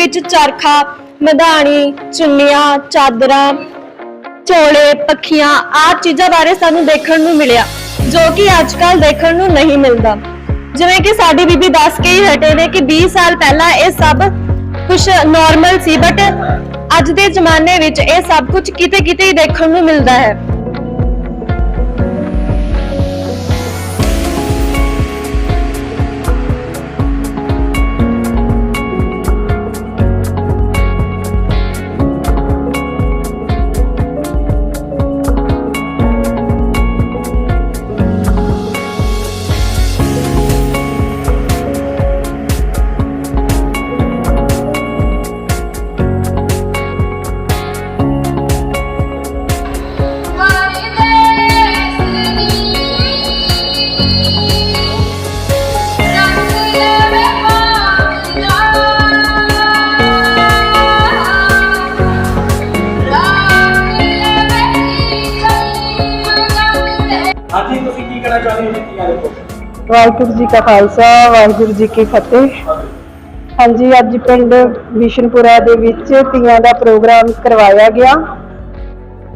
ਵਿੱਚ ਚਰਖਾ ਮਧਾਣੀ ਚੁੰਨੀਆਂ, ਚਾਦਰਾਂ ਝੋਲੇ ਪੱਖੀਆਂ ਆਹ ਚੀਜ਼ਾਂ ਬਾਰੇ ਸਾਨੂੰ ਦੇਖਣ ਨੂੰ ਮਿਲਿਆ, ਜੋ ਕਿ ਅੱਜ ਕੱਲ ਦੇਖਣ ਨੂੰ ਨਹੀਂ ਮਿਲਦਾ। ਜਿਵੇਂ ਕਿ ਸਾਡੀ ਬੀਬੀ ਦੱਸ ਕੇ ਹੀ ਹਟੇ ਨੇ ਕਿ 20 ਸਾਲ ਪਹਿਲਾਂ ਇਹ ਸਭ ਕੁਝ ਨਾਰਮਲ ਸੀ ਬਟ ਅੱਜ ਦੇ ਜ਼ਮਾਨੇ ਵਿੱਚ ਇਹ ਸਭ ਕੁਝ ਕਿਤੇ ਕਿਤੇ ਹੀ ਦੇਖਣ ਨੂੰ ਮਿਲਦਾ ਹੈ। ਵਾਹਿਗੁਰੂ ਜੀ ਕਾ ਖਾਲਸਾ, ਵਾਹਿਗੁਰੂ ਜੀ ਕੀ ਫਤਿਹ। ਹਾਂਜੀ, ਅੱਜ ਪਿੰਡ ਵਿਸ਼ਨਪੁਰਾ ਦੇ ਵਿੱਚ ਤੀਆਂ ਦਾ ਪ੍ਰੋਗਰਾਮ ਕਰਵਾਇਆ ਗਿਆ।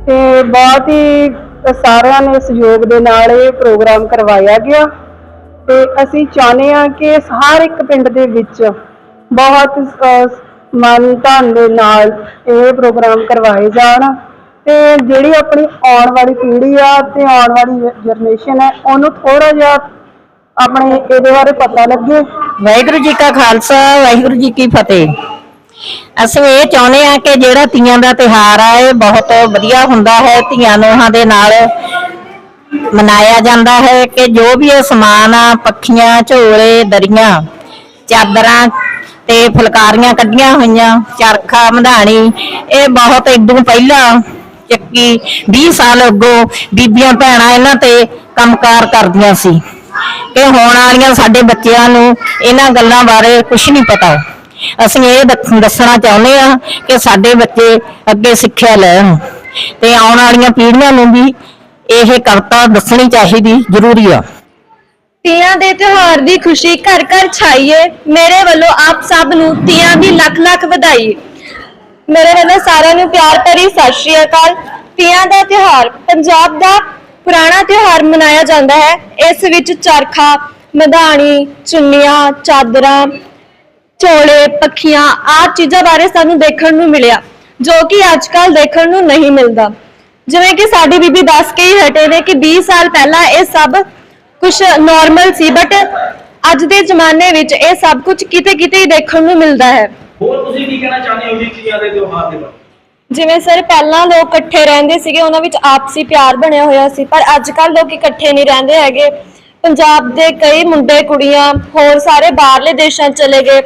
ਤੇ ਬਹੁਤ ਹੀ ਸਾਰਿਆਂ ਨੇ ਸਹਿਯੋਗ ਦੇ ਨਾਲ ਇਹ ਪ੍ਰੋਗਰਾਮ ਕਰਵਾਇਆ ਗਿਆ। ਤੇ ਅਸੀਂ ਚਾਹੁੰਦੇ ਹਾਂ ਕਿ ਹਰ ਇੱਕ ਪਿੰਡ ਦੇ ਵਿੱਚ ਬਹੁਤ ਮਨ ਧਨ ਦੇ ਨਾਲ ਇਹ ਪ੍ਰੋਗਰਾਮ ਕਰਵਾਏ ਜਾਣ। ਤੇ ਜਿਹੜੀ ਆਪਣੀ ਆਉਣ ਵਾਲੀ ਪੀੜ੍ਹੀ ਆ ਤੇ ਆਉਣ ਵਾਲੀ ਜਨਰੇਸ਼ਨ ਹੈ, ਉਹਨੂੰ ਥੋੜਾ ਜਿਹਾ ਆਪਣੇ ਇਹਦੇ ਬਾਰੇ ਪਤਾ ਲੱਗੇ। ਵਾਹਿਗੁਰੂ ਜੀ ਕਾ ਖਾਲਸਾ, ਵਾਹਿਗੁਰੂ ਜੀ ਕੀ ਫਤਿਹ। ਅਸੀਂ ਇਹ ਚਾਹੁੰਦੇ ਆ ਕਿ ਜਿਹੜਾ ਤੀਆਂ ਦਾ ਤਿਹਾਰ ਆ, ਇਹ ਬਹੁਤ ਵਧੀਆ ਹੁੰਦਾ ਹੈ, ਧੀਆਂ ਨੋਹਾਂ ਦੇ ਨਾਲ ਮਨਾਇਆ ਜਾਂਦਾ ਹੈ ਕਿ ਜੋ ਵੀ ਇਹ ਸਮਾਨ ਆ, ਪੱਖੀਆਂ, ਝੋਲੇ, ਦਰੀਆਂ, ਚਾਦਰਾਂ ਤੇ ਫੁਲਕਾਰੀਆਂ ਕੱਢੀਆਂ ਹੋਈਆਂ, ਚਰਖਾ, ਮਧਾਣੀ, ਇਹ ਬਹੁਤ ਇਦੋਂ ਪਹਿਲਾਂ, ਚੱਕੀ 20 ਸਾਲ ਅੱਗੋਂ ਬੀਬੀਆਂ, ਭੈਣਾਂ ਇਹਨਾਂ ਤੇ ਕੰਮਕਾਰ ਕਰਦੀਆਂ ਸੀ। ਕਿ ਹੋਣ ਵਾਲੀਆਂ ਸਾਡੇ ਬੱਚਿਆਂ ਨੂੰ ਇਹਨਾਂ ਗੱਲਾਂ ਬਾਰੇ ਕੁਝ ਨਹੀਂ ਪਤਾ। ਅਸੀਂ ਇਹ ਦੱਸਣਾ ਚਾਹੁੰਦੇ ਆ ਕਿ ਸਾਡੇ ਬੱਚੇ ਅੱਗੇ ਸਿੱਖਿਆ ਲੈਣ ਤੇ ਆਉਣ ਵਾਲੀਆਂ ਪੀੜ੍ਹੀਆਂ ਨੂੰ ਵੀ ਇਹ ਕਵਿਤਾ ਦੱਸਣੀ ਚਾਹੀਦੀ, ਜ਼ਰੂਰੀ ਆ। ਤੀਆਂ ਦੇ ਤਿਉਹਾਰ ਦੀ ਖੁਸ਼ੀ ਘਰ ਘਰ ਛਾਈਏ, ਮੇਰੇ ਵੱਲੋਂ ਆਪ ਸਭ ਨੂੰ ਤੀਆਂ ਦੀ ਲੱਖ ਲੱਖ ਵਧਾਈ। ਮੇਰੇ ਵੱਲੋਂ ਸਾਰਿਆਂ ਨੂੰ ਪਿਆਰ ਭਰੀ ਸਤਿ ਸ਼੍ਰੀ ਅਕਾਲ। ਤੀਆਂ ਦਾ ਤਿਉਹਾਰ ਪੰਜਾਬ ਦਾ ਪੁਰਾਣਾ ਤਿਉਹਾਰ ਮਨਾਇਆ ਜਾਂਦਾ ਹੈ। ਇਸ ਵਿੱਚ ਚਰਖਾ, ਮਧਾਣੀ, ਚੁੰਨੀਆਂ, ਚਾਦਰਾਂ ਝੋਲੇ ਪੱਖੀਆਂ ਆਹ ਚੀਜ਼ਾਂ ਬਾਰੇ ਸਾਨੂੰ ਦੇਖਣ ਨੂੰ ਮਿਲਿਆ, ਜੋ ਕਿ ਅੱਜ ਕੱਲ ਦੇਖਣ ਨੂੰ ਨਹੀਂ ਮਿਲਦਾ। ਜਿਵੇਂ ਕਿ ਸਾਡੀ ਬੀਬੀ ਦੱਸ ਕੇ ਹੀ ਹਟੇ ਨੇ ਕਿ 20 ਸਾਲ ਪਹਿਲਾਂ ਇਹ ਸਭ ਕੁਝ ਨਾਰਮਲ ਸੀ ਬਟ ਅੱਜ ਦੇ ਜ਼ਮਾਨੇ ਵਿੱਚ ਇਹ ਸਭ ਕੁਝ ਕਿਤੇ ਕਿਤੇ ਹੀ ਦੇਖਣ ਨੂੰ ਮਿਲਦਾ ਹੈ। ਹੋਰ ਤੁਸੀਂ ਕੀ ਕਹਿਣਾ ਚਾਹੁੰਦੇ ਹੋ ਜੀ ਤੀਆਂ ਦੇ ਤਿਉਹਾਰ ਦੇ ਬਾਰੇ? ਜਿਵੇਂ ਸਰ, ਪਹਿਲਾਂ ਲੋਕ ਇਕੱਠੇ ਰਹਿੰਦੇ ਸੀਗੇ, ਉਹਨਾਂ ਵਿੱਚ ਆਪਸੀ ਪਿਆਰ ਬਣਿਆ ਹੋਇਆ ਸੀ, ਪਰ ਅੱਜ ਕੱਲ ਲੋਕ ਇਕੱਠੇ ਨਹੀਂ ਰਹਿੰਦੇ ਹੈਗੇ। ਪੰਜਾਬ ਦੇ ਕਈ ਮੁੰਡੇ, ਕੁੜੀਆਂ, ਹੋਰ ਸਾਰੇ ਬਾਹਰਲੇ ਦੇਸ਼ਾਂ ਚਲੇ ਗਏ।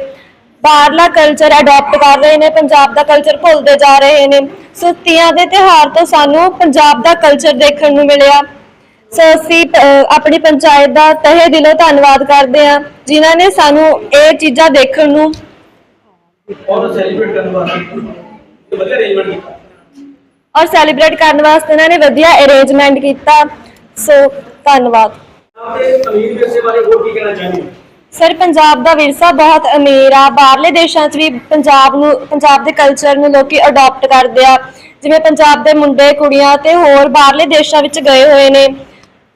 ਬਾਹਰਲਾ ਕਲਚਰ ਅਡਾਪਟ ਕਰ ਰਹੇ ਨੇ, ਪੰਜਾਬ ਦਾ ਕਲਚਰ ਭੁੱਲਦੇ ਜਾ ਰਹੇ ਨੇ। ਸੋ ਤੀਆਂ ਦੇ ਤਿਉਹਾਰ ਤੋਂ ਸਾਨੂੰ ਪੰਜਾਬ ਦਾ ਕਲਚਰ ਦੇਖਣ ਨੂੰ ਮਿਲਿਆ। ਸੋ ਅਸੀਂ ਆਪਣੀ ਪੰਚਾਇਤ ਦਾ ਤਹਿ ਦਿਲੋਂ ਧੰਨਵਾਦ ਕਰਦੇ ਹਾਂ, ਜਿਨ੍ਹਾਂ ਨੇ ਸਾਨੂੰ ਇਹ ਚੀਜ਼ਾਂ ਦੇਖਣ ਨੂੰ ਔਰ ਸੈਲੀਬ੍ਰੇਟ ਕਰਨ ਵਾਸਤੇ। ਵਧੀਆ ਅਰੇਂਜਮੈਂਟ ਕੀਤਾ। ਔਰ ਸੈਲੀਬ੍ਰੇਟ ਕਰਨ ਵਾਸਤੇ ਇਹਨਾਂ ਨੇ ਵਧੀਆ ਅਰੇਂਜਮੈਂਟ ਕੀਤਾ। ਸੋ ਧੰਨਵਾਦ। ਤੇ ਅਮੀਰ ਵਿਰਸੇ ਬਾਰੇ ਹੋਰ ਕੀ ਕਹਿਣਾ ਚਾਹੁੰਦੇ ਹੋ? ਸਰ ਪੰਜਾਬ ਦਾ ਵਿਰਸਾ ਬਹੁਤ ਅਮੀਰ ਆ। ਬਾਹਰਲੇ ਦੇਸ਼ਾਂ 'ਚ ਵੀ ਪੰਜਾਬ ਨੂੰ ਪੰਜਾਬ ਦੇ ਕਲਚਰ ਨੂੰ ਲੋਕੀ ਅਡਾਪਟ ਕਰਦੇ ਆ। ਜਿਵੇਂ ਪੰਜਾਬ ਦੇ ਮੁੰਡੇ ਕੁੜੀਆਂ ਤੇ ਹੋਰ ਬਾਹਰਲੇ ਦੇਸ਼ਾਂ ਵਿੱਚ ਗਏ ਹੋਏ ਨੇ।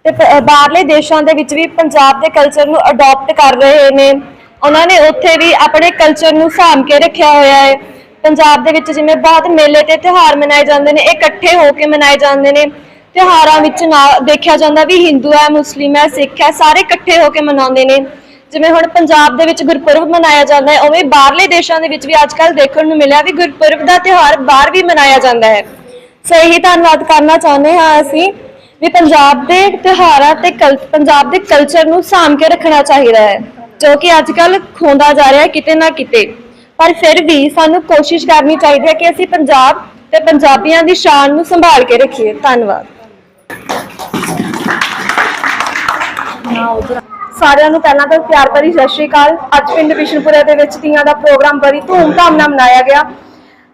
ਤੇ ਪ- ਬਾਹਰਲੇ ਦੇਸ਼ਾਂ ਦੇ ਵਿੱਚ ਵੀ ਪੰਜਾਬ ਦੇ ਕਲਚਰ ਨੂੰ ਅਡਾਪਟ ਕਰ ਰਹੇ ਨੇ। ਉਹਨਾਂ ਨੇ ਉੱਥੇ ਵੀ ਆਪਣੇ ਕਲਚਰ ਨੂੰ ਸਾਂਭ ਕੇ ਰੱਖਿਆ ਹੋਇਆ ਹੈ। ਪੰਜਾਬ ਦੇ ਵਿੱਚ ਜਿਵੇਂ ਬਹੁਤ ਮੇਲੇ ਤੇ ਤਿਉਹਾਰ ਮਨਾਏ ਜਾਂਦੇ ਨੇ ਇਕੱਠੇ ਹੋ ਕੇ ਮਨਾਏ ਜਾਂਦੇ ਨੇ। ਤਿਉਹਾਰਾਂ ਵਿੱਚ ਨਾ ਦੇਖਿਆ ਜਾਂਦਾ ਵੀ ਹਿੰਦੂ ਹੈ, ਮੁਸਲਿਮ ਹੈ, ਸਿੱਖ ਹੈ, ਸਾਰੇ ਇਕੱਠੇ ਹੋ ਕੇ ਮਨਾਉਂਦੇ ਨੇ। ਜਿਵੇਂ ਹੁਣ ਪੰਜਾਬ ਦੇ ਵਿੱਚ ਗੁਰਪੁਰਬ ਮਨਾਇਆ ਜਾਂਦਾ ਹੈ, ਉਵੇਂ ਬਾਹਰਲੇ ਦੇਸ਼ਾਂ ਦੇ ਵਿੱਚ ਵੀ ਅੱਜ ਕੱਲ੍ਹ ਦੇਖਣ ਨੂੰ ਮਿਲਿਆ ਵੀ ਗੁਰਪੁਰਬ ਦਾ ਤਿਉਹਾਰ ਬਾਹਰ ਵੀ ਮਨਾਇਆ ਜਾਂਦਾ ਹੈ। ਸੋ ਇਹੀ ਧੰਨਵਾਦ ਕਰਨਾ ਚਾਹੁੰਦੇ ਹਾਂ ਅਸੀਂ ਵੀ ਪੰਜਾਬ ਦੇ ਤਿਉਹਾਰਾਂ ਤੇ ਕਲ- ਪੰਜਾਬ ਦੇ ਕਲਚਰ ਨੂੰ ਸਾਂਭ ਕੇ ਰੱਖਣਾ ਚਾਹੀਦਾ ਹੈ, ਜੋ ਕਿ ਅੱਜ ਕੱਲ੍ਹ ਖੋਂਦਾ ਜਾ ਰਿਹਾ ਕਿਤੇ ਨਾ ਕਿਤੇ। ਪਰ ਫਿਰ ਵੀ ਸਾਨੂੰ ਕੋਸ਼ਿਸ਼ ਕਰਨੀ ਚਾਹੀਦੀ ਹੈ ਕਿ ਅਸੀਂ ਪੰਜਾਬ ਤੇ ਪੰਜਾਬੀਆਂ ਦੀ ਸ਼ਾਨ ਨੂੰ ਸੰਭਾਲ ਕੇ ਰੱਖੀਏ। ਧੰਨਵਾਦ। ਸਾਰਿਆਂ ਨੂੰ ਪਹਿਲਾਂ ਤਾਂ ਪਿਆਰ ਭਰੀ ਸਤਿ ਸ਼੍ਰੀ ਅਕਾਲ। ਅੱਜ ਪਿੰਡ ਵਿਸ਼ਨਪੁਰੇ ਦੇ ਵਿੱਚ ਤੀਆਂ ਦਾ ਪ੍ਰੋਗਰਾਮ ਬੜੀ ਧੂਮਧਾਮ ਨਾਲ ਮਨਾਇਆ ਗਿਆ।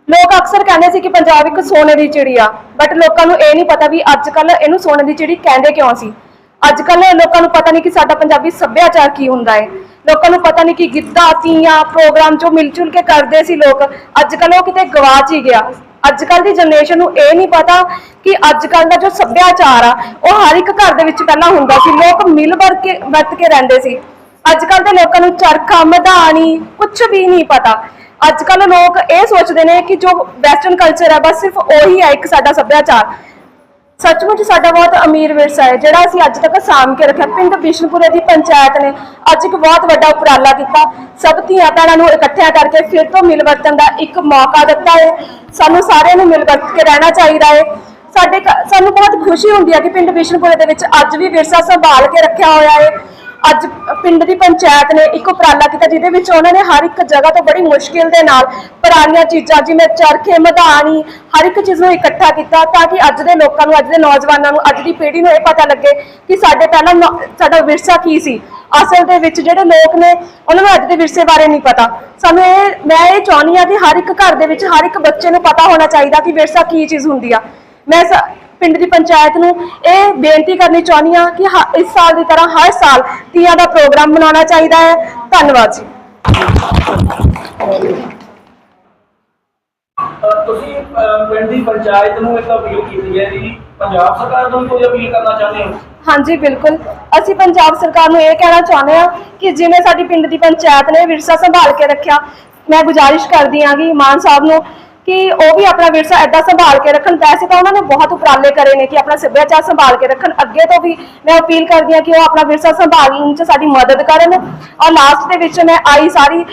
ਲੋਕ ਅਕਸਰ ਕਹਿੰਦੇ ਸੀ ਕਿ ਪੰਜਾਬ ਇੱਕ ਸੋਨੇ ਦੀ ਚਿੜੀ ਆ ਬਟ ਲੋਕਾਂ ਨੂੰ ਇਹ ਨਹੀਂ ਪਤਾ ਵੀ ਅੱਜ ਕੱਲ ਇਹਨੂੰ ਸੋਨੇ ਦੀ ਚਿੜੀ ਕਹਿੰਦੇ ਕਿਉਂ ਸੀ। ਅੱਜ ਕੱਲ ਲੋਕਾਂ ਨੂੰ ਪਤਾ ਨਹੀਂ ਕਿ ਸਾਡਾ ਪੰਜਾਬੀ ਸੱਭਿਆਚਾਰ ਕੀ ਹੁੰਦਾ ਹੈ। ਲੋਕਾਂ ਨੂੰ ਪਤਾ ਨਹੀਂ ਕਿ ਗਿੱਧਾ, ਤੀਆਂ ਪ੍ਰੋਗਰਾਮ ਜੋ ਮਿਲ ਜੁਲ ਕੇ ਕਰਦੇ ਸੀ ਲੋਕ। ਅੱਜ ਕੱਲ ਉਹ ਕਿਤੇ ਗਵਾਚ ਹੀ ਗਿਆ। ਅੱਜ ਕੱਲ ਦੀ ਜਨਰੇਸ਼ਨ ਨੂੰ ਇਹ ਨਹੀਂ ਪਤਾ ਕਿ ਅੱਜ ਕੱਲ ਦਾ ਜੋ ਸੱਭਿਆਚਾਰ ਆ, ਉਹ ਹਰ ਇੱਕ ਘਰ ਦੇ ਵਿੱਚ ਪਹਿਲਾਂ ਹੁੰਦਾ ਸੀ। ਲੋਕ ਮਿਲ ਵਰ ਕੇ, ਵਰਤ ਕੇ ਰਹਿੰਦੇ ਸੀ। ਅੱਜ ਕੱਲ ਦੇ ਲੋਕਾਂ ਨੂੰ ਚਰਖਾ, ਮਧਾਣੀ ਕੁਝ ਵੀ ਨਹੀਂ ਪਤਾ। ਅੱਜ ਕੱਲ ਲੋਕ ਇਹ ਸੋਚਦੇ ਨੇ ਕਿ ਜੋ ਵੈਸਟਰਨ ਕਲਚਰ ਹੈ ਬਸ ਸਿਰਫ ਉਹੀ ਹੈ ਇੱਕ ਸਾਡਾ ਸੱਭਿਆਚਾਰ। ਸੱਚਮੁੱਚ ਸਾਡਾ ਬਹੁਤ ਅਮੀਰ ਵਿਰਸਾ ਹੈ, ਜਿਹੜਾ ਅਸੀਂ ਅੱਜ ਤੱਕ ਸਾਂਭ ਕੇ ਰੱਖਿਆ। ਪਿੰਡ ਬਿਸ਼ਨਪੁਰੇ ਦੀ ਪੰਚਾਇਤ ਨੇ ਅੱਜ ਇੱਕ ਬਹੁਤ ਵੱਡਾ ਉਪਰਾਲਾ ਕੀਤਾ। ਸਭ ਧੀਆਂ ਭੈਣਾਂ ਨੂੰ ਇਕੱਠਿਆਂ ਕਰਕੇ ਫਿਰ ਤੋਂ ਮਿਲ ਵਰਤਣ ਦਾ ਇੱਕ ਮੌਕਾ ਦਿੱਤਾ ਹੈ। ਸਾਨੂੰ ਸਾਰਿਆਂ ਨੂੰ ਮਿਲ ਵਰਤ ਕੇ ਰਹਿਣਾ ਚਾਹੀਦਾ ਹੈ। ਸਾਡੇ ਘ- ਸਾਨੂੰ ਬਹੁਤ ਖੁਸ਼ੀ ਹੁੰਦੀ ਹੈ ਕਿ ਪਿੰਡ ਬਿਸ਼ਨਪੁਰੇ ਦੇ ਵਿੱਚ ਅੱਜ ਵੀ ਵਿਰਸਾ ਸੰਭਾਲ ਕੇ ਰੱਖਿਆ ਹੋਇਆ ਹੈ। ਅੱਜ ਪਿੰਡ ਦੀ ਪੰਚਾਇਤ ਨੇ ਇੱਕ ਉਪਰਾਲਾ ਕੀਤਾ ਜਿਹਦੇ ਵਿੱਚ ਉਹਨਾਂ ਨੇ ਹਰ ਇੱਕ ਜਗ੍ਹਾ ਤੋਂ ਬੜੀ ਮੁਸ਼ਕਿਲ ਦੇ ਨਾਲ ਪੁਰਾਣੀਆਂ ਚੀਜ਼ਾਂ ਜਿਵੇਂ ਚਰਖੇ, ਮਧਾਣੀ, ਹਰ ਇੱਕ ਚੀਜ਼ ਨੂੰ ਇਕੱਠਾ ਕੀਤਾ ਤਾਂ ਕਿ ਅੱਜ ਦੇ ਲੋਕਾਂ ਨੂੰ, ਅੱਜ ਦੇ ਨੌਜਵਾਨਾਂ ਨੂੰ, ਅੱਜ ਦੀ ਪੀੜ੍ਹੀ ਨੂੰ ਇਹ ਪਤਾ ਲੱਗੇ ਕਿ ਸਾਡੇ ਪਹਿਲਾਂ ਨੌ- ਸਾਡਾ ਵਿਰਸਾ ਕੀ ਸੀ। ਅਸਲ ਦੇ ਵਿੱਚ ਜਿਹੜੇ ਲੋਕ ਨੇ, ਉਹਨਾਂ ਨੂੰ ਅੱਜ ਦੇ ਵਿਰਸੇ ਬਾਰੇ ਨਹੀਂ ਪਤਾ। ਸਾਨੂੰ ਇਹ, ਮੈਂ ਇਹ ਚਾਹੁੰਦੀ ਆ ਕਿ ਹਰ ਇੱਕ ਘਰ ਦੇ ਵਿੱਚ ਹਰ ਇੱਕ ਬੱਚੇ ਨੂੰ ਪਤਾ ਹੋਣਾ ਚਾਹੀਦਾ ਕਿ ਵਿਰਸਾ ਕੀ ਚੀਜ਼ ਹੁੰਦੀ ਆ। ਮੈਂ ਪਿੰਡ ਦੀ ਪੰਚਾਇਤ ਨੂੰ ਇਹ ਬੇਨਤੀ ਕਰਨੀ ਚਾਹੁੰਦੀ ਆ ਕਿ ਹ- ਇਸ ਸਾਲ ਦੀ ਤਰ੍ਹਾਂ ਹਰ ਸਾਲ ਤੀਆਂ ਦਾ ਪ੍ਰੋਗਰਾਮ ਮਨਾਉਣਾ ਚਾਹੀਦਾ ਹੈ। ਧੰਨਵਾਦ ਜੀ। ਅਹ ਤੁਸੀਂ ਅਹ ਪਿੰਡ ਦੀ ਪੰਚਾਇਤ ਨੂੰ ਇੱਕ ਅਪੀਲ ਕੀਤੀ ਹੈ ਜੀ। ਪੰਜਾਬ ਸਰਕਾਰ ਨੂੰ ਵੀ ਕੋਈ ਅਪੀਲ ਕਰਨਾ ਚਾਹੁੰਦੇ ਹੋ? ਹਾਂਜੀ ਬਿਲਕੁਲ। ਅਸੀਂ ਪੰਜਾਬ ਸਰਕਾਰ ਨੂੰ ਇਹ ਕਹਿਣਾ ਚਾਹੁੰਦੇ ਹਾਂ ਕਿ ਜਿਵੇਂ ਸਾਡੀ ਪਿੰਡ ਦੀ ਪੰਚਾਇਤ ਨੇ ਵਿਰਸਾ ਸੰਭਾਲ ਕੇ ਰੱਖਿਆ ਮੈਂ ਗੁਜ਼ਾਰਿਸ਼ ਕਰਦੀ ਹਾਂ ਕਿ ਮਾਨ ਸਾਹਿਬ ਨੂੰ ਕਿ ਉਹ ਵੀ ਆਪਣਾ ਵਿਰਸਾ ਐਦਾਂ ਸੰਭਾਲ ਕੇ ਰੱਖਣ ਵੈਸੇ ਤਾਂ ਉਹਨਾਂ ਨੇ ਬਹੁਤ ਉਪਰਾਲੇ ਕਰੇ ਨੇ ਕਿ ਆਪਣਾ ਸੱਭਿਆਚਾਰ ਸੰਭਾਲ ਕੇ ਰੱਖਣ। ਅੱਗੇ ਤੋਂ ਵੀ ਮੈਂ ਅਪੀਲ ਕਰਦੀ ਹਾਂ ਕਿ ਉਹ ਆਪਣਾ ਵਿਰਸਾ ਸੰਭਾਲਣ 'ਚ ਸਾਡੀ ਮਦਦ ਕਰਨ। ਔਰ ਲਾਸਟ ਦੇ ਵਿੱਚ ਮੈਂ ਆਈ ਸਾਰੀ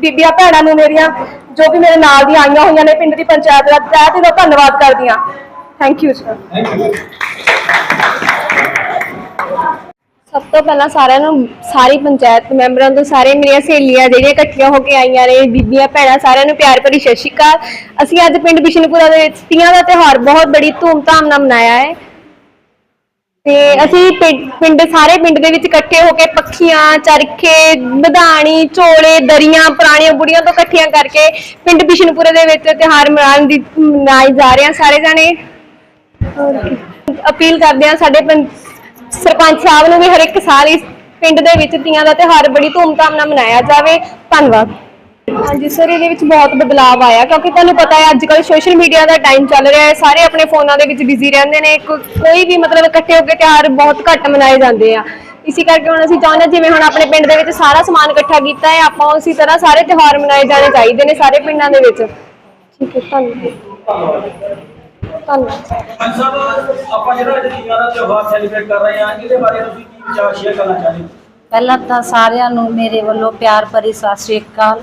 ਬੀਬੀਆਂ ਭੈਣਾਂ ਨੂੰ ਮੇਰੀਆਂ, ਜੋ ਵੀ ਮੇਰੇ ਨਾਲ ਦੀਆਂ ਆਈਆਂ ਹੋਈਆਂ ਨੇ ਪਿੰਡ ਦੀ ਪੰਚਾਇਤ ਦਾ, ਤਹਿ ਦਿਲੋਂ ਧੰਨਵਾਦ ਕਰਦੀ ਹਾਂ। Thank you sir thank you ਸਭ ਤੋਂ ਪਹਿਲਾਂ ਸਾਰਿਆਂ ਨੂੰ, ਸਾਰੀ ਪੰਚਾਇਤ ਮੈਂਬਰਾਂ ਤੋਂ, ਸਾਰੇ ਮੇਰੀਆਂ ਸਹੇਲੀਆਂ ਜਿਹੜੀਆਂ ਇਕੱਠੀਆਂ ਹੋ ਕੇ ਆਈਆਂ ਨੇ, ਬੀਬੀਆਂ, ਭੈਣਾਂ, ਸਾਰਿਆਂ ਨੂੰ ਪਿਆਰ ਭਰੀ ਸਤਿ ਸ਼੍ਰੀ ਅਕਾਲ। ਅਸੀਂ ਅੱਜ ਪਿੰਡ ਬਿਸ਼ਨਪੁਰਾ ਦੇ ਵਿੱਚ ਤੀਆਂ ਦਾ ਤਿਉਹਾਰ ਬਹੁਤ ਬੜੀ ਧੂਮਧਾਮ ਨਾਲ ਮਨਾਇਆ ਹੈ। ਤੇ ਅਸੀਂ ਪਿੰਡ, ਸਾਰੇ ਪਿੰਡ ਦੇ ਵਿੱਚ ਇਕੱਠੇ ਹੋ ਕੇ ਪੱਖੀਆਂ, ਚਰਖੇ ਵਧਾਣੀ ਝੋਲੇ, ਦਰੀਆਂ, ਪੁਰਾਣੀਆਂ ਬੁੜੀਆਂ ਤੋਂ ਇਕੱਠੀਆਂ ਕਰਕੇ ਪਿੰਡ ਬਿਸ਼ਨਪੁਰੇ ਦੇ ਵਿੱਚ ਤਿਉਹਾਰ ਮਨਾਉਣ ਦੀ, ਮਨਾਏ ਜਾ ਰਹੇ ਆ ਸਾਰੇ ਜਾਣੇ। ਅਪੀਲ ਕਰਦੇ ਆ ਸਾਡੇ ਪੰ- ਸਰਪੰਚ ਸਾਹਿਬ ਨੂੰ ਵੀ ਹਰ ਇੱਕ ਸਾਲ ਇਸ ਪਿੰਡ ਦੇ ਵਿੱਚ ਤੀਆਂ ਦਾ ਤਿਉਹਾਰ ਬੜੀ ਧੂਮਧਾਮ ਨਾਲ ਮਨਾਇਆ ਜਾਵੇ। ਧੰਨਵਾਦ। ਹਾਂਜੀ ਸਰ ਇਹਦੇ ਵਿੱਚ ਬਹੁਤ ਬਦਲਾਅ ਆਇਆ ਕਿਉਂਕਿ ਤੁਹਾਨੂੰ ਪਤਾ ਹੈ ਅੱਜ ਕੱਲ੍ਹ ਸੋਸ਼ਲ ਮੀਡੀਆ ਦਾ ਟਾਈਮ ਚੱਲ ਰਿਹਾ ਹੈ। ਸਾਰੇ ਆਪਣੇ ਫੋਨਾਂ ਦੇ ਵਿੱਚ ਬਿਜ਼ੀ ਰਹਿੰਦੇ ਨੇ। ਕੋ- ਕੋਈ ਵੀ ਮਤਲਬ ਇਕੱਠੇ ਹੋ ਕੇ ਤਿਉਹਾਰ ਬਹੁਤ ਘੱਟ ਮਨਾਏ ਜਾਂਦੇ ਆ। ਇਸੇ ਕਰਕੇ ਹੁਣ ਅਸੀਂ ਚਾਹੁੰਦੇ ਹਾਂ ਜਿਵੇਂ ਹੁਣ ਆਪਣੇ ਪਿੰਡ ਦੇ ਵਿੱਚ ਸਾਰਾ ਸਮਾਨ ਇਕੱਠਾ ਕੀਤਾ ਹੈ ਆਪਾਂ ਉਸੇ ਤਰ੍ਹਾਂ ਸਾਰੇ ਤਿਉਹਾਰ ਮਨਾਏ ਜਾਣੇ ਚਾਹੀਦੇ ਨੇ ਸਾਰੇ ਪਿੰਡਾਂ ਦੇ ਵਿੱਚ। ਠੀਕ ਹੈ ਧੰਨਵਾਦ। ਧੰਨਵਾਦ। ਪੰਜ ਸਾਹਿਬ ਆਪਾਂ ਜਿਹੜਾ ਅੱਜ ਤੀਆਂ ਦਾ ਤਿਉਹਾਰ ਸੈਲੀਬ੍ਰੇਟ ਕਰ ਰਹੇ ਹਾਂ ਇਹਦੇ ਬਾਰੇ ਤੁਸੀਂ ਕੀ ਵਿਚਾਰ ਸ਼ੇਅਰ ਕਰਨਾ ਚਾਹੁੰਦੇ ਹੋ ਪਹਿਲਾਂ ਤਾਂ ਸਾਰਿਆਂ ਨੂੰ ਮੇਰੇ ਵੱਲੋਂ ਪਿਆਰ ਭਰੀ ਸਤਿ ਸ੍ਰੀ ਅਕਾਲ।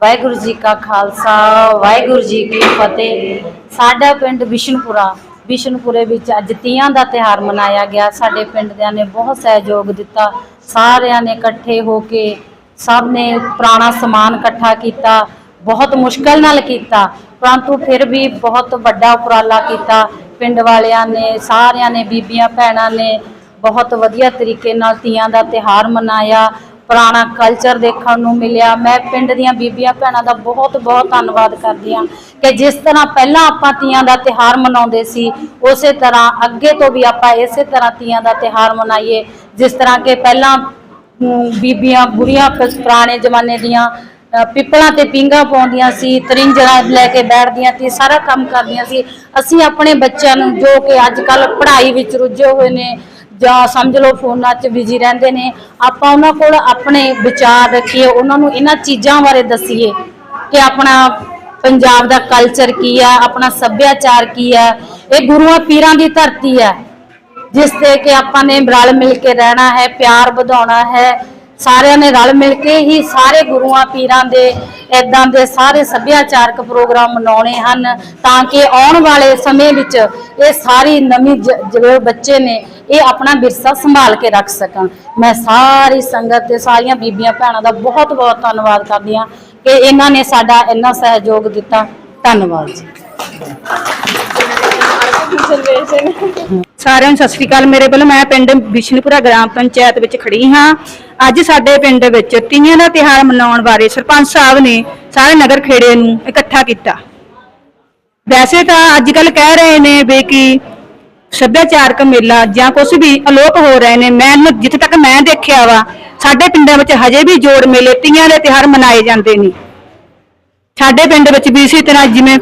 ਵਾਹਿਗੁਰੂ ਜੀ ਕਾ ਖਾਲਸਾ ਵਾਹਿਗੁਰੂ ਜੀ ਕੀ ਫਤਿਹ। ਸਾਡਾ ਪਿੰਡ ਬਿਸ਼ਨਪੁਰਾ ਬਿਸ਼ਨਪੁਰੇ ਵਿੱਚ ਅੱਜ ਤੀਆਂ ਦਾ ਤਿਹਾਰ ਮਨਾਇਆ ਗਿਆ। ਸਾਡੇ ਪਿੰਡ ਦਿਆਂ ਨੇ ਬਹੁਤ ਸਹਿਯੋਗ ਦਿੱਤਾ। ਸਾਰਿਆਂ ਨੇ ਇਕੱਠੇ ਹੋ ਕੇ ਸਭ ਨੇ ਪੁਰਾਣਾ ਸਮਾਨ ਇਕੱਠਾ ਕੀਤਾ। ਬਹੁਤ ਮੁਸ਼ਕਲ ਨਾਲ ਕੀਤਾ। ਪਰੰਤੂ ਫਿਰ ਵੀ ਬਹੁਤ ਵੱਡਾ ਉਪਰਾਲਾ ਕੀਤਾ। ਪਿੰਡ ਵਾਲਿਆਂ ਨੇ, ਸਾਰਿਆਂ ਨੇ, ਬੀਬੀਆਂ ਭੈਣਾਂ ਨੇ ਬਹੁਤ ਵਧੀਆ ਤਰੀਕੇ ਨਾਲ ਤੀਆਂ ਦਾ ਤਿਹਾਰ ਮਨਾਇਆ। ਪੁਰਾਣਾ ਕਲਚਰ ਦੇਖਣ ਨੂੰ ਮਿਲਿਆ। ਮੈਂ ਪਿੰਡ ਦੀਆਂ ਬੀਬੀਆਂ ਭੈਣਾਂ ਦਾ ਬਹੁਤ ਬਹੁਤ ਧੰਨਵਾਦ ਕਰਦੀ ਹਾਂ ਕਿ ਜਿਸ ਤਰ੍ਹਾਂ ਪਹਿਲਾਂ ਆਪਾਂ ਤੀਆਂ ਦਾ ਤਿਹਾਰ ਮਨਾਉਂਦੇ ਸੀ, ਉਸੇ ਤਰ੍ਹਾਂ ਅੱਗੇ ਤੋਂ ਵੀ ਆਪਾਂ ਇਸੇ ਤਰ੍ਹਾਂ ਤੀਆਂ ਦਾ ਤਿਹਾਰ ਮਨਾਈਏ। ਜਿਸ ਤਰ੍ਹਾਂ ਕਿ ਪਹਿਲਾਂ ਬੀਬੀਆਂ ਬੁਰੀਆਂ ਪੁਰਾਣੇ ਜ਼ਮਾਨੇ ਦੀਆਂ ਪਿੱਪਲਾਂ ਤੇ ਪਿੰਗਾ ਪਾਉਂਦੀਆਂ ਸੀ ਤਰਿੰਜਰਾ ਲੈ ਕੇ ਬੈਠਦੀਆਂ ਸੀ, ਸਾਰਾ ਕੰਮ ਕਰਦੀਆਂ ਸੀ। ਅਸੀਂ ਆਪਣੇ ਬੱਚਿਆਂ ਨੂੰ ਜੋ ਕਿ ਅੱਜ ਕੱਲ ਪੜ੍ਹਾਈ ਵਿੱਚ ਰੁੱਝੇ ਹੋਏ ਨੇ ਜਾਂ ਸਮਝ ਲਓ ਫੋਨਾਂ 'ਚ ਬਿਜ਼ੀ ਰਹਿੰਦੇ ਨੇ, ਆਪਾਂ ਉਹਨਾਂ ਕੋਲ ਆਪਣੇ ਵਿਚਾਰ ਰੱਖੀਏ, ਉਹਨਾਂ ਨੂੰ ਇਹਨਾਂ ਚੀਜ਼ਾਂ ਬਾਰੇ ਦੱਸੀਏ ਕਿ ਆਪਣਾ ਪੰਜਾਬ ਦਾ ਕਲਚਰ ਕੀ ਹੈ, ਆਪਣਾ ਸੱਭਿਆਚਾਰ ਕੀ ਹੈ। ਇਹ ਗੁਰੂਆਂ ਪੀਰਾਂ ਦੀ ਧਰਤੀ ਹੈ, ਜਿਸ ਤੇ ਕਿ ਆਪਾਂ ਨੇ ਰਲ ਮਿਲ ਕੇ ਰਹਿਣਾ ਹੈ, ਪਿਆਰ ਵਧਾਉਣਾ ਹੈ। ਸਾਰਿਆਂ ਨੇ ਰਲ ਮਿਲ ਕੇ ਹੀ ਸਾਰੇ ਗੁਰੂਆਂ ਪੀਰਾਂ ਦੇ ਇਦਾਂ ਦੇ ਸਾਰੇ ਸੱਭਿਆਚਾਰਕ ਪ੍ਰੋਗਰਾਮ ਮਨਾਉਣੇ ਹਨ ਤਾਂ ਕਿ ਆਉਣ ਵਾਲੇ ਸਮੇਂ ਵਿੱਚ ਇਹ ਸਾਰੀ ਨਵੀਂ ਜ- ਜਿਹੜੇ ਬੱਚੇ ਨੇ, ਇਹ ਆਪਣਾ ਵਿਰਸਾ ਸੰਭਾਲ ਕੇ ਰੱਖ ਸਕਣ। ਮੈਂ ਸਾਰੀ ਸੰਗਤ ਤੇ ਸਾਰੀਆਂ ਬੀਬੀਆਂ ਭੈਣਾਂ ਦਾ ਬਹੁਤ ਬਹੁਤ ਧੰਨਵਾਦ ਕਰਦੀ ਹਾਂ ਕਿ ਇਹਨਾਂ ਨੇ ਸਾਡਾ ਇੰਨਾ ਸਹਿਯੋਗ ਦਿੱਤਾ। ਧੰਨਵਾਦ ਜੀ। ਸਾਰਿਆਂ ਨੂੰ ਸਤਿ ਸ਼੍ਰੀ ਅਕਾਲ। ਮੇਰੇ ਵੱਲੋਂ ਮੈਂ ਪਿੰਡ ਬਿਸ਼ਨਪੁਰਾ ਗ੍ਰਾਮ ਪੰਚਾਇਤ ਵਿੱਚ ਖੜੀ ਹਾਂ। ਅੱਜ ਸਾਡੇ ਪਿੰਡ ਵਿੱਚ ਤੀਆਂ ਦਾ ਤਿਹਾਰ ਮਨਾਉਣ ਬਾਰੇ ਸਰਪੰਚ ਸਾਹਿਬ ਨੇ ਸਾਰੇ ਨਗਰ ਖੇੜੇ ਨੂੰ ਇਕੱਠਾ ਕੀਤਾ। ਵੈਸੇ ਤਾਂ ਅੱਜ ਕੱਲ ਕਹਿ ਰਹੇ ਨੇ ਵੀ ਕਿ ਸੱਭਿਆਚਾਰਕ ਮੇਲਾ ਜਾਂ ਕੁਝ ਵੀ ਅਲੋਪ ਹੋ ਰਹੇ ਨੇ। ਮੈਂ ਜਿੱਥੇ ਤੱਕ ਮੈਂ ਦੇਖਿਆ ਵਾ, ਸਾਡੇ ਪਿੰਡਾਂ ਵਿੱਚ ਹਜੇ ਵੀ ਜੋੜ ਮੇਲੇ ਤੀਆਂ ਦੇ ਤਿਉਹਾਰ ਮਨਾਏ ਜਾਂਦੇ ਨੇ। ਸਾਡੇ ਪਿੰਡ ਵਿੱਚ ਵੀ ਇਸੇ ਤਰ੍ਹਾਂ ਜਿਵੇਂ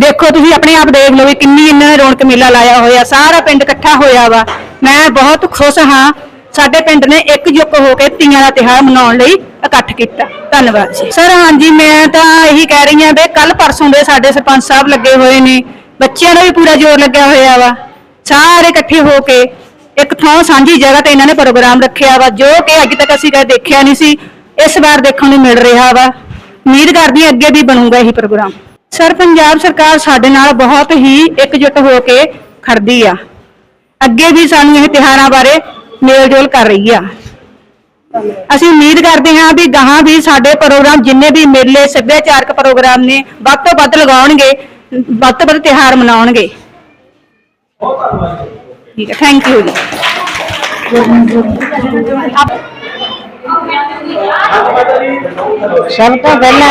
ਦੇਖੋ, ਤੁਸੀਂ ਆਪਣੇ ਆਪ ਦੇਖ ਲਓ ਵੀ ਕਿੰਨੀ ਇਹਨਾਂ ਨੇ ਰੌਣਕ ਮੇਲਾ ਲਾਇਆ ਹੋਇਆ, ਸਾਰਾ ਪਿੰਡ ਇਕੱਠਾ ਹੋਇਆ ਵਾ। ਮੈਂ ਬਹੁਤ ਖੁਸ਼ ਹਾਂ, ਸਾਡੇ ਪਿੰਡ ਨੇ ਇਕਜੁੱਟ ਹੋ ਕੇ ਤੀਆਂ ਦਾ ਤਿਉਹਾਰ ਮਨਾਉਣ ਲਈ ਇਕੱਠ ਕੀਤਾ। ਧੰਨਵਾਦ ਜੀ। ਸਰ, ਹਾਂਜੀ, ਮੈਂ ਤਾਂ ਇਹੀ ਕਹਿ ਰਹੀ ਹਾਂ ਵੀ ਕੱਲ ਪਰਸੋਂ ਦੇ ਸਾਡੇ ਸਰਪੰਚ ਸਾਹਿਬ ਲੱਗੇ ਹੋਏ ਨੇ। ਬੱਚਿਆਂ ਦਾ ਵੀ ਪੂਰਾ ਜ਼ੋਰ ਲੱਗਿਆ ਹੋਇਆ ਵਾ। ਸਾਰੇ ਇਕੱਠੇ ਹੋ ਕੇ ਇੱਕ ਥਾਂ ਸਾਂਝੀ ਜਗ੍ਹਾ ਤੇ ਇਹਨਾਂ ਨੇ ਪ੍ਰੋਗਰਾਮ ਰੱਖਿਆ ਵਾ, ਜੋ ਕਿ ਅੱਜ ਤੱਕ ਅਸੀਂ ਕਦੇ ਦੇਖਿਆ ਨਹੀਂ ਸੀ। ਇਸ ਵਾਰ ਦੇਖਣ ਨੂੰ ਮਿਲ ਰਿਹਾ ਵਾ। ਉਮੀਦ ਕਰਦੀ ਹਾਂ ਅੱਗੇ ਵੀ ਬਣੂਗਾ ਇਹੀ ਪ੍ਰੋਗਰਾਮ। ਸਰ, ਪੰਜਾਬ ਸਰਕਾਰ ਸਾਡੇ ਨਾਲ ਬਹੁਤ ਹੀ ਇਕਜੁੱਟ ਹੋ ਕੇ ਖੜਦੀ ਆ। ਅੱਗੇ ਵੀ ਸਾਨੂੰ ਇਹ ਤਿਉਹਾਰਾਂ ਬਾਰੇ ਮੇਲ-ਜੋਲ ਕਰ ਰਹੀ ਆ। ਅਸੀਂ ਉਮੀਦ ਕਰਦੇ ਹਾਂ ਵੀ ਗਾਹਾਂ ਵੀ ਸਾਡੇ ਪ੍ਰੋਗਰਾਮ ਜਿੰਨੇ ਵੀ ਮੇਲੇ, ਸੱਭਿਆਚਾਰਕ ਪ੍ਰੋਗਰਾਮ ਨੇ, ਵੱਧ ਤੋਂ ਵੱਧ ਲਗਾਉਣਗੇ, ਵੱਧ ਤੋਂ ਵੱਧ ਤਿਉਹਾਰ ਮਨਾਉਣਗੇ। ਠੀਕ ਹੈ ਥੈਂਕ ਯੂ ਜੀ। ਸਭ ਤੋਂ ਪਹਿਲਾਂ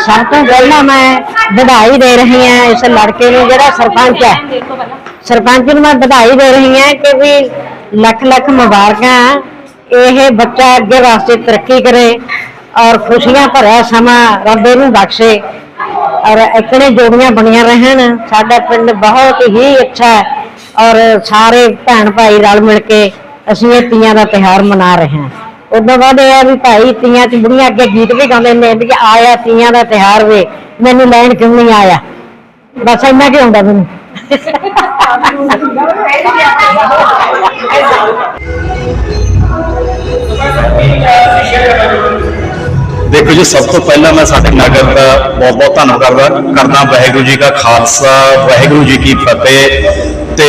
ਸਭ ਤੋਂ ਪਹਿਲਾਂ ਮੈਂ ਵਧਾਈ ਦੇ ਰਹੀ ਹਾਂ ਇਸ ਲੜਕੇ ਨੂੰ, ਜਿਹੜਾ ਸਰਪੰਚ ਹੈ। ਸਰਪੰਚ ਨੂੰ ਮੈਂ ਵਧਾਈ ਦੇ ਰਹੀ ਹਾਂ ਕਿ ਵੀ ਲੱਖ ਲੱਖ ਮੁਬਾਰਕਾਂ, ਇਹ ਬੱਚਾ ਅੱਗੇ ਵਾਸਤੇ ਤਰੱਕੀ ਕਰੇ ਔਰ ਖੁਸ਼ੀਆਂ ਭਰਿਆ ਸਮਾਂ ਰੱਬ ਇਹਨੂੰ ਬਖਸ਼ੇ ਔਰ ਇਕਣੇ ਜੋੜੀਆਂ ਬਣੀਆਂ ਰਹਿਣ। ਸਾਡਾ ਪਿੰਡ ਬਹੁਤ ਹੀ ਅੱਛਾ ਹੈ ਔਰ ਸਾਰੇ ਭੈਣ ਭਾਈ ਰਲ ਮਿਲ ਕੇ ਅਸੀਂ ਇਹ ਤੀਆਂ ਦਾ ਤਿਉਹਾਰ ਮਨਾ ਰਹੇ ਹਾਂ। ਉਦੋਂ ਬਾਅਦ ਇਹ ਆ ਵੀ ਭਾਈ ਤੀਆਂ ਚ ਬੁੜੀਆਂ ਅੱਗੇ ਗੀਤ ਵੀ ਗਾਉਂਦੇ ਨੇ ਵੀ ਆਇਆ ਤੀਆਂ ਦਾ ਤਿਉਹਾਰ ਵੇ, ਮੈਨੂੰ ਲੈਣ ਕਿਉਂ ਨਹੀਂ ਆਇਆ? ਬਸ ਇੰਨਾ ਕੀ ਹੁੰਦਾ ਮੈਨੂੰ। ਦੇਖੋ ਜੀ, ਸਭ ਤੋਂ ਪਹਿਲਾਂ ਮੈਂ ਸਾਡੇ ਨਗਰ ਦਾ ਬਹੁਤ ਬਹੁਤ ਧੰਨਵਾਦ ਕਰਦਾ ਕਰਦਾ ਵਾਹਿਗੁਰੂ ਜੀ ਕਾ ਖਾਲਸਾ, ਵਾਹਿਗੁਰੂ ਜੀ ਕੀ ਫਤਿਹ। ਤੇ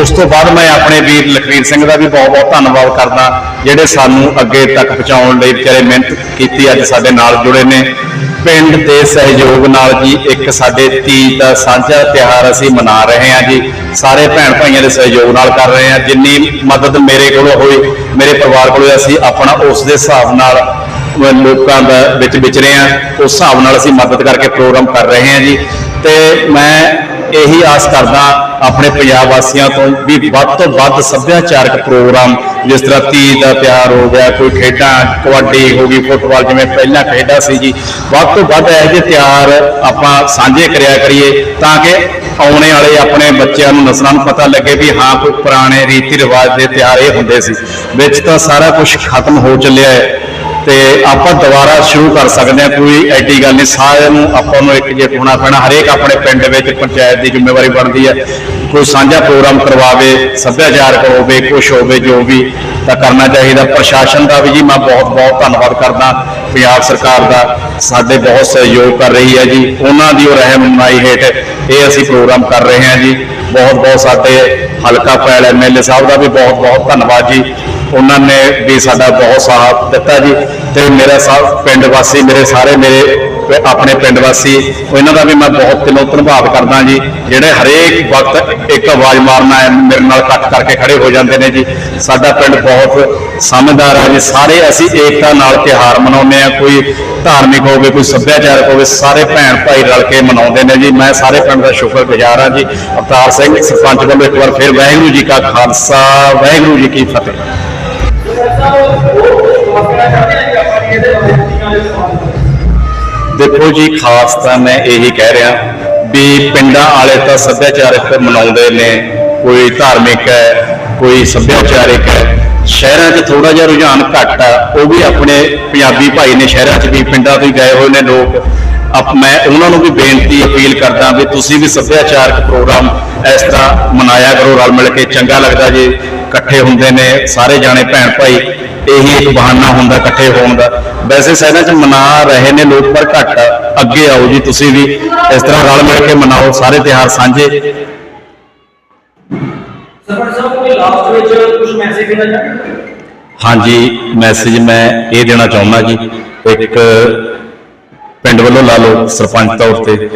ਉਸ ਤੋਂ ਬਾਅਦ ਮੈਂ ਆਪਣੇ ਵੀਰ ਲਖਵੀਰ ਸਿੰਘ ਦਾ ਵੀ ਬਹੁਤ ਬਹੁਤ ਧੰਨਵਾਦ ਕਰਦਾ, ਜਿਹੜੇ ਸਾਨੂੰ ਅੱਗੇ ਤੱਕ ਪਹੁੰਚਾਉਣ ਲਈ ਵਿਚਾਰੇ ਮਿਹਨਤ ਕੀਤੀ, ਅੱਜ ਸਾਡੇ ਨਾਲ ਜੁੜੇ ਨੇ। ਪਿੰਡ ਦੇ ਸਹਿਯੋਗ ਨਾਲ ਜੀ, ਇੱਕ ਸਾਡੇ ਤੀਜ ਦਾ ਸਾਂਝਾ ਤਿਉਹਾਰ ਅਸੀਂ ਮਨਾ ਰਹੇ ਹਾਂ ਜੀ। ਸਾਰੇ ਭੈਣ ਭਾਈਆਂ ਦੇ ਸਹਿਯੋਗ ਨਾਲ ਕਰ ਰਹੇ ਹਾਂ। ਜਿੰਨੀ ਮਦਦ ਮੇਰੇ ਕੋਲੋਂ ਹੋਈ, ਮੇਰੇ ਪਰਿਵਾਰ ਕੋਲੋਂ ਅਸੀਂ ਆਪਣਾ ਉਸ ਦੇ ਹਿਸਾਬ ਨਾਲ ਲੋਕਾਂ ਦਾ ਵਿੱਚ ਵਿਚਰੇ ਆ ਉਸ ਹਿਸਾਬ ਨਾਲ ਅਸੀਂ ਮਦਦ ਕਰਕੇ ਪ੍ਰੋਗਰਾਮ ਕਰ ਰਹੇ ਹਾਂ ਜੀ। ਤੇ ਮੈਂ ਇਹੀ ਆਸ ਕਰਦਾ ਆਪਣੇ ਪੰਜਾਬ ਵਾਸੀਆਂ ਤੋਂ ਵੀ ਵੱਧ ਤੋਂ ਵੱਧ ਸੱਭਿਆਚਾਰਕ ਪ੍ਰੋਗਰਾਮ, ਜਿਸ ਤਰ੍ਹਾਂ ਤੀਜ ਦਾ ਤਿਉਹਾਰ ਹੋ ਗਿਆ, ਕੋਈ ਖੇਡਾਂ, ਕਬੱਡੀ ਹੋ ਗਈ, ਫੁੱਟਬਾਲ ਜਿਵੇਂ ਪਹਿਲਾਂ ਖੇਡਾਂ ਸੀ ਜੀ, ਵੱਧ ਤੋਂ ਵੱਧ ਇਹੋ ਜਿਹੇ ਤਿਉਹਾਰ ਆਪਾਂ ਸਾਂਝੇ ਕਰਿਆ ਕਰੀਏ ਤਾਂ ਕਿ ਆਉਣੇ ਵਾਲੇ ਆਪਣੇ ਬੱਚਿਆਂ ਨੂੰ, ਨਸਲਾਂ ਨੂੰ ਪਤਾ ਲੱਗੇ ਵੀ ਹਾਂ, ਕੋਈ ਪੁਰਾਣੇ ਰੀਤੀ ਰਿਵਾਜ ਦੇ ਤਿਉਹਾਰ ਇਹ ਹੁੰਦੇ ਸੀ, ਵਿੱਚ ਤਾਂ ਸਾਰਾ ਕੁਝ ਖਤਮ ਹੋ ਚੱਲਿਆ ਹੈ। ਤੇ ਆਪਾਂ ਦੁਬਾਰਾ ਸ਼ੁਰੂ ਕਰ ਸਕਦੇ ਹਾਂ, ਕੋਈ ਐਡੀ ਗੱਲ ਨਹੀਂ। ਸਾਰਿਆਂ ਨੂੰ ਆਪਾਂ ਨੂੰ ਇੱਕ ਇਕਜੁੱਟ ਹੋਣਾ ਪੈਣਾ, ਹਰੇਕ ਆਪਣੇ ਪਿੰਡ ਵਿੱਚ ਪੰਚਾਇਤ ਦੀ ਜ਼ਿੰਮੇਵਾਰੀ ਬਣਦੀ ਹੈ। ਕੋਈ ਸਾਂਝਾ ਪ੍ਰੋਗਰਾਮ ਕਰਵਾਵੇ ਸੱਭਿਆਚਾਰਕ ਹੋਵੇ, ਕੁਛ ਹੋਵੇ, ਜੋ ਵੀ, ਤਾਂ ਕਰਨਾ ਚਾਹੀਦਾ। ਪ੍ਰਸ਼ਾਸਨ ਦਾ ਵੀ ਜੀ ਮੈਂ ਬਹੁਤ ਬਹੁਤ ਧੰਨਵਾਦ ਕਰਦਾ। ਪੰਜਾਬ ਸਰਕਾਰ ਦਾ ਸਾਡੇ ਬਹੁਤ ਸਹਿਯੋਗ ਕਰ ਰਹੀ ਹੈ ਜੀ। ਉਹਨਾਂ ਦੀ ਉਹ ਰਹਿਨੁਮਾਈ ਹੇਠ ਇਹ ਅਸੀਂ ਪ੍ਰੋਗਰਾਮ ਕਰ ਰਹੇ ਹਾਂ ਜੀ। ਬਹੁਤ ਬਹੁਤ ਸਾਡੇ ਹਲਕਾ ਪੈਲ ਐਮਐਲਏ ਸਾਹਿਬ ਦਾ ਵੀ ਬਹੁਤ ਬਹੁਤ ਧੰਨਵਾਦ ਜੀ। ਉਹਨਾਂ ਨੇ ਵੀ ਸਾਡਾ ਬਹੁਤ ਸਾਥ ਦਿੱਤਾ ਜੀ। ਤੇ ਮੇਰਾ ਸਭ ਪਿੰਡ ਵਾਸੀ, ਮੇਰੇ ਸਾਰੇ ਮੇਰੇ ਆਪਣੇ ਪਿੰਡ ਵਾਸੀ, ਇਹਨਾਂ ਦਾ ਵੀ ਮੈਂ ਬਹੁਤ ਦਿਲੋਂ ਧੰਨਵਾਦ ਕਰਦਾ ਜੀ, ਜਿਹੜੇ ਹਰੇਕ ਵਕਤ ਇੱਕ ਆਵਾਜ਼ ਮਾਰਨਾ ਹੈ ਮੇਰੇ ਨਾਲ ਇਕੱਠ ਕਰਕੇ ਖੜੇ ਹੋ ਜਾਂਦੇ ਨੇ ਜੀ। ਸਾਡਾ ਪਿੰਡ ਬਹੁਤ ਸਮਝਦਾਰ ਹੈ ਜੀ, ਸਾਰੇ ਅਸੀਂ ਏਕਤਾ ਨਾਲ ਤਿਉਹਾਰ ਮਨਾਉਂਦੇ ਆ ਕੋਈ ਧਾਰਮਿਕ ਹੋਵੇ, ਕੋਈ ਸੱਭਿਆਚਾਰਕ ਹੋਵੇ, ਸਾਰੇ ਭੈਣ ਭਾਈ ਰਲ ਕੇ ਮਨਾਉਂਦੇ ਨੇ ਜੀ। ਮੈਂ ਸਾਰੇ ਪਿੰਡ ਦਾ ਸ਼ੁਕਰਗੁਜ਼ਾਰ ਹਾਂ ਜੀ। ਅਵਤਾਰ ਸਿੰਘ, ਸਰਪੰਚ ਵੱਲੋਂ ਇੱਕ ਵਾਰ ਫਿਰ ਵਾਹਿਗੁਰੂ ਜੀ ਕਾ ਖਾਲਸਾ, ਵਾਹਿਗੁਰੂ ਜੀ ਕੀ ਫਤਿਹ। ਦੇਖੋ ਜੀ, ਖਾਸ ਤਾਂ ਮੈਂ ਇਹੀ ਕਹਿ ਰਿਹਾ ਵੀ ਪਿੰਡਾਂ ਵਾਲੇ ਤਾਂ ਸੱਭਿਆਚਾਰਕ ਮਨਾਉਂਦੇ ਨੇ, ਕੋਈ ਧਾਰਮਿਕ ਹੈ, ਕੋਈ ਸੱਭਿਆਚਾਰਕ ਹੈ। ਸ਼ਹਿਰਾਂ 'ਚ ਥੋੜਾ ਜਿਹਾ ਰੁਝਾਨ ਘੱਟ ਆ, ਉਹ ਵੀ ਆਪਣੇ ਪੰਜਾਬੀ ਭਾਈ ਨੇ ਸ਼ਹਿਰਾਂ 'ਚ ਵੀ, ਪਿੰਡਾਂ ਤੋਂ ਹੀ ਗਏ ਹੋਏ ਨੇ ਲੋਕ। ਅਪ, ਮੈਂ ਉਹਨਾਂ ਨੂੰ ਵੀ ਬੇਨਤੀ, ਅਪੀਲ ਕਰਦਾ ਵੀ ਤੁਸੀਂ ਵੀ ਸੱਭਿਆਚਾਰਕ ਪ੍ਰੋਗਰਾਮ ਇਸ ਤਰ੍ਹਾਂ ਮਨਾਇਆ ਕਰੋ, ਰਲ ਮਿਲ ਕੇ ਚੰਗਾ ਲੱਗਦਾ ਜੀ। ਇਕੱਠੇ ਹੁੰਦੇ ਨੇ, ਸਾਰੇ ਜਾਣੇ ਭੈਣ ਭਾਈ ਇਹੀ ਇੱਕ ਬਹਾਨਾ ਹੁੰਦਾ ਇਕੱਠੇ ਹੋਣ ਦਾ। ਵੈਸੇ ਸ਼ਹਿਰਾਂ 'ਚ ਮਨਾ ਰਹੇ ਨੇ ਲੋਕ ਪਰ ਘੱਟ। ਅੱਗੇ ਆਓ ਜੀ ਤੁਸੀਂ ਵੀ ਇਸ ਤਰ੍ਹਾਂ ਰਲ ਮਿਲ ਕੇ ਮਨਾਓ ਸਾਰੇ ਤਿਉਹਾਰ ਸਾਂਝੇ। ਸਰਪੰਚ ਸਾਹਿਬ ਕੋਈ ਲਾਸਟ ਵਿੱਚ ਕੁਝ ਮੈਸੇਜ ਦੇਣਾ ਚਾਹੁੰਦੇ ਹਾਂਜੀ ਮੈਸੇਜ ਮੈਂ ਇਹ ਦੇਣਾ ਚਾਹੁੰਦਾ ਜੀ ਇੱਕ ਪਿੰਡ ਵੱਲੋਂ ਲਾ ਲਓ ਸਰਪੰਚ ਤੌਰ ਤੇ।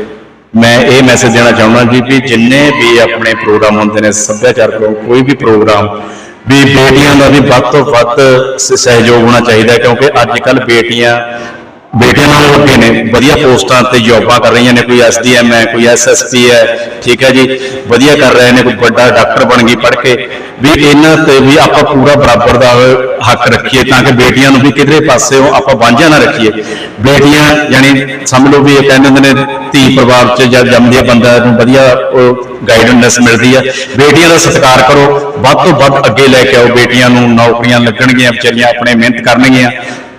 ਮੈਂ ਇਹ ਮੈਸੇਜ ਦੇਣਾ ਚਾਹੁੰਦਾ ਜੀ ਵੀ ਜਿੰਨੇ ਵੀ ਆਪਣੇ ਪ੍ਰੋਗਰਾਮ ਹੁੰਦੇ ਨੇ ਸੱਭਿਆਚਾਰਕ ਕੋਈ ਵੀ ਪ੍ਰੋਗਰਾਮ ਵੀ ਬੇਟੀਆਂ ਦਾ ਵੀ ਵੱਧ ਤੋਂ ਵੱਧ ਸ- ਸਹਿਯੋਗ ਹੋਣਾ ਚਾਹੀਦਾ ਕਿਉਂਕਿ ਅੱਜ ਕੱਲ ਬੇਟੀਆਂ ਬੇਟਿਆਂ ਨਾਲ ਲੱਗੇ ਨੇ। ਵਧੀਆ ਪੋਸਟਾਂ ਤੇ ਜੌਬਾਂ ਕਰ ਰਹੀਆਂ ਨੇ, ਕੋਈ ਐਸਡੀਐਮ ਹੈ, ਕੋਈ ਐਸਐਸਪੀ ਹੈ, ਠੀਕ ਹੈ ਜੀ। ਵਧੀਆ ਕਰ ਰਹੇ ਨੇ, ਕੋਈ ਵੱਡਾ ਡਾਕਟਰ ਬਣ ਗਈ ਪੜ੍ਹ ਕੇ। ਵੀ ਇਹਨਾਂ ਤੇ ਵੀ ਆਪਾਂ ਪੂਰਾ ਬਰਾਬਰ ਦਾ ਹੱਕ ਰੱਖੀਏ ਤਾਂ ਕਿ ਬੇਟੀਆਂ ਨੂੰ ਵੀ ਕਿਧਰੇ ਪਾਸਿਓਂ ਆਪਾਂ ਵਾਂਝਾ ਨਾ ਰੱਖੀਏ। ਬੇਟੀਆਂ ਯਾਨੀ ਸਮਝ ਲਓ ਵੀ ਇਹ ਕਹਿੰਦੇ ਹੁੰਦੇ ਨੇ, ਧੀ ਪਰਿਵਾਰ ਚ ਜਦ ਜੰਮਦੀ ਹੈ ਬੰਦਾ ਨੂੰ ਵਧੀਆ ਗਾਈਡੈਂਸ ਮਿਲਦੀ ਹੈ ਬੇਟੀਆਂ ਦਾ ਸਤਿਕਾਰ ਕਰੋ, ਵੱਧ ਤੋਂ ਵੱਧ ਅੱਗੇ ਲੈ ਕੇ ਆਓ। ਬੇਟੀਆਂ ਨੂੰ ਨੌਕਰੀਆਂ ਲੱਗਣਗੀਆਂ, ਵਿਚਾਰੀਆਂ ਆਪਣੇ ਮਿਹਨਤ ਕਰਨਗੀਆਂ।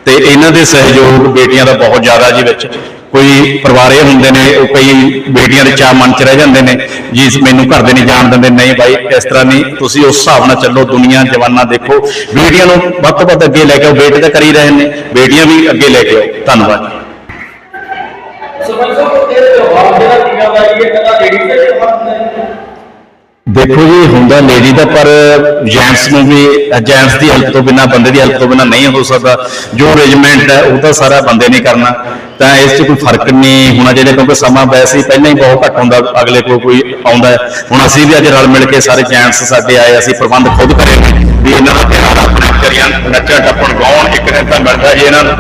ਤੇ ਇਹਨਾਂ ਦੇ ਸਹਿਯੋਗ ਬੇਟੀਆਂ ਦਾ ਬਹੁਤ ਜ਼ਿਆਦਾ ਜੀ ਵਿੱਚ। ਕੋਈ ਪਰਿਵਾਰ ਇਹ ਹੁੰਦੇ ਨੇ, ਉਹ ਕਈ ਬੇਟੀਆਂ ਦੇ ਚਾਹ ਮਨ ਚ ਰਹਿ ਜਾਂਦੇ ਨੇ ਜੀ ਮੈਨੂੰ ਘਰ ਦੇ ਨਹੀਂ ਜਾਣ ਦਿੰਦੇ, ਨਹੀਂ ਬਾਈ, ਇਸ ਤਰ੍ਹਾਂ ਨਹੀਂ, ਤੁਸੀਂ ਉਸ ਹਿਸਾਬ ਨਾਲ ਚੱਲੋ, ਦੁਨੀਆ ਜਵਾਨਾ ਦੇਖੋ, ਬੇਟੀਆਂ ਨੂੰ ਵੱਧ ਤੋਂ ਵੱਧ ਅੱਗੇ ਲੈ ਕੇ ਆਓ, ਬੇਟੇ ਤਾਂ ਕਰੀ ਰਹੇ ਨੇ, ਬੇਟੀਆਂ ਵੀ ਅੱਗੇ ਲੈ ਕੇ ਆਓ, ਧੰਨਵਾਦ। ਸਰਪੰਚ ਸਾਹਿਬ, ਇਹ ਤਿਉਹਾਰ ਜਿਹੜਾ ਤੀਆਂ ਦਾ ਇਹ ਕਹਿੰਦਾ ਲੇਡੀਜ਼ ਦੇ ਤਿਉਹਾਰ। ਦੇਖੋ ਜੀ, ਹੁੰਦਾ ਲੇਡੀ ਦਾ ਪਰ ਜੈਂਟਸ ਨੂੰ ਵੀ ਜੈਂਟਸ ਦੀ ਹੈਲਪ ਤੋਂ ਬਿਨਾ, ਬੰਦੇ ਦੀ ਹੈਲਪ ਤੋਂ ਬਿਨਾ ਨਹੀਂ ਹੋ ਸਕਦਾ। ਜੋ ਅਰੇਂਜਮੈਂਟ ਹੈ, ਉਹ ਤਾਂ ਸਾਰਾ ਬੰਦੇ ਨੇ ਕਰਨਾ। ਤਾਂ ਇਸ 'ਚ ਕੋਈ ਫ਼ਰਕ ਨਹੀਂ ਹੋਣਾ ਚਾਹੀਦਾ, ਕਿਉਂਕਿ ਸਮਾਂ ਵੈਸੇ ਹੀ ਪਹਿਲਾਂ ਹੀ ਬਹੁਤ ਘੱਟ ਹੁੰਦਾ, ਅਗਲੇ ਕੋਲ ਕੋਈ ਆਉਂਦਾ ਹੁਣ ਅਸੀਂ ਵੀ ਅੱਜ ਰਲ ਮਿਲ ਕੇ ਸਾਰੇ ਜੈਂਟਸ ਸਾਡੇ ਆਏ, ਅਸੀਂ ਪ੍ਰਬੰਧ ਖੁਦ ਕਰੇ ਵੀ ਇਹਨਾਂ ਦਾ ਤਿਉਹਾਰ ਆਪਣੇ ਕਰੀਆਂ ਨੱਚਣ ਟੱਪਣ, ਗਾਉਣ, ਇੱਕ ਦਿਨ ਤਾਂ ਮਿਲਦਾ ਜੀ ਇਹਨਾਂ ਨੂੰ।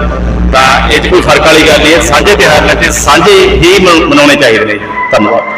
ਤਾਂ ਇਹ 'ਚ ਕੋਈ ਫ਼ਰਕ ਵਾਲੀ ਗੱਲ ਨਹੀਂ ਹੈ, ਸਾਂਝੇ ਤਿਉਹਾਰ ਨੇ ਤੇ ਸਾਂਝੇ ਹੀ ਮਨ- ਮਨਾਉਣੇ ਚਾਹੀਦੇ ਨੇ ਧੰਨਵਾਦ।